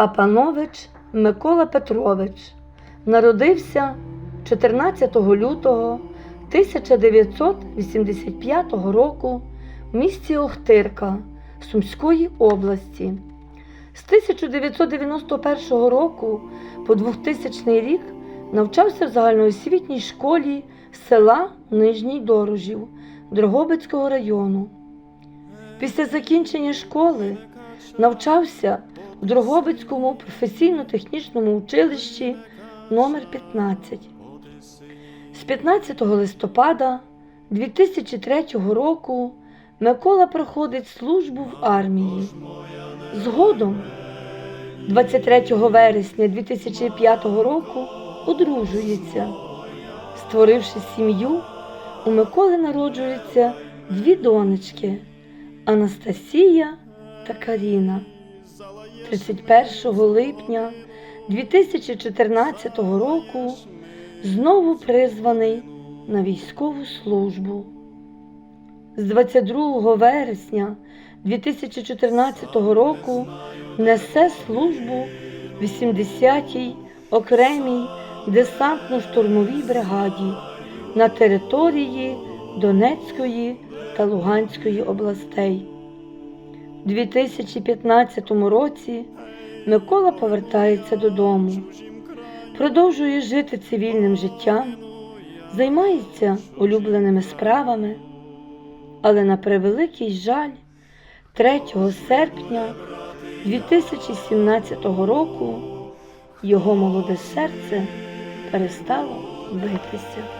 Апанович Микола Петрович народився 14 лютого 1985 року в місті Охтирка Сумської області. З 1991 року по 2000 рік навчався в загальноосвітній школі села Нижній Дорожів Дрогобицького району. Після закінчення школи навчався в Дрогобицькому професійно-технічному училищі номер 15 З 15 листопада 2003 року Микола проходить службу в армії. Згодом, 23 вересня 2005 року, одружується. Створивши сім'ю, у Миколи народжуються дві донечки Анастасія та Каріна. 31 липня 2014 року знову призваний на військову службу. З 22 вересня 2014 року несе службу 80-й окремій десантно-штурмовій бригаді на території Донецької та Луганської областей. У 2015 році Микола повертається додому, продовжує жити цивільним життям, займається улюбленими справами, але на превеликий жаль, 3 серпня 2017 року його молоде серце перестало битися.